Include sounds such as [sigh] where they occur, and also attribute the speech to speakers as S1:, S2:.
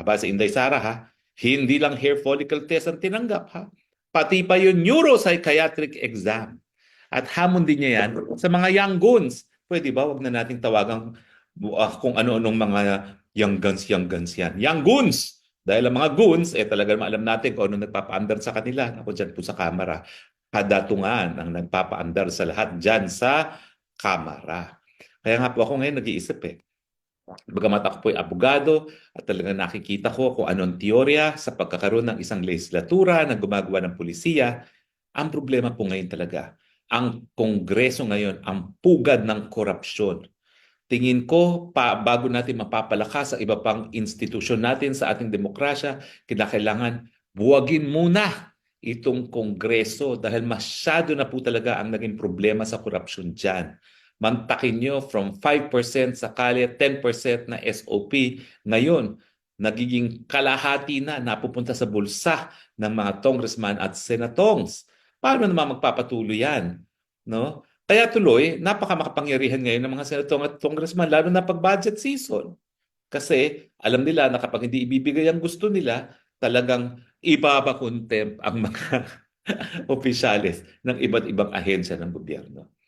S1: Aba sa Inday Sara ha, hindi lang hair follicle test ang tinanggap ha. Pati pa yung neuropsychiatric exam. At hamon din niya yan sa mga young guns. Pwede ba, wag na nating tawagang uh, kung ano-anong mga young guns, young guns yan. Young guns! Dahil ang mga goons, eh talaga alam natin kung ano nagpapaandar sa kanila. Ako dyan po sa kamera. Kadatungan ang nagpapaandar sa lahat dyan sa kamera. Kaya nga po ako ngayon nag-iisip eh. Bagamat ako po ay abogado at talaga nakikita ko kung anong teorya sa pagkakaroon ng isang legislatura na gumagawa ng pulisiya, ang problema po ngayon talaga, ang Kongreso ngayon, ang pugad ng korupsyon. Tingin ko, pa, bago natin mapapalakas ang iba pang institusyon natin sa ating demokrasya, kinakailangan buwagin muna itong Kongreso dahil masyado na po talaga ang naging problema sa korupsyon dyan mantakin nyo from 5% sa kalye, 10% na SOP. Ngayon, nagiging kalahati na napupunta sa bulsa ng mga congressman at senatongs. Paano naman magpapatuloy yan? No? Kaya tuloy, napakamakapangyarihan ngayon ng mga senatong at congressman, lalo na pag budget season. Kasi alam nila na kapag hindi ibibigay ang gusto nila, talagang ibabakontempt ang mga [laughs] opisyalis ng iba't ibang ahensya ng gobyerno.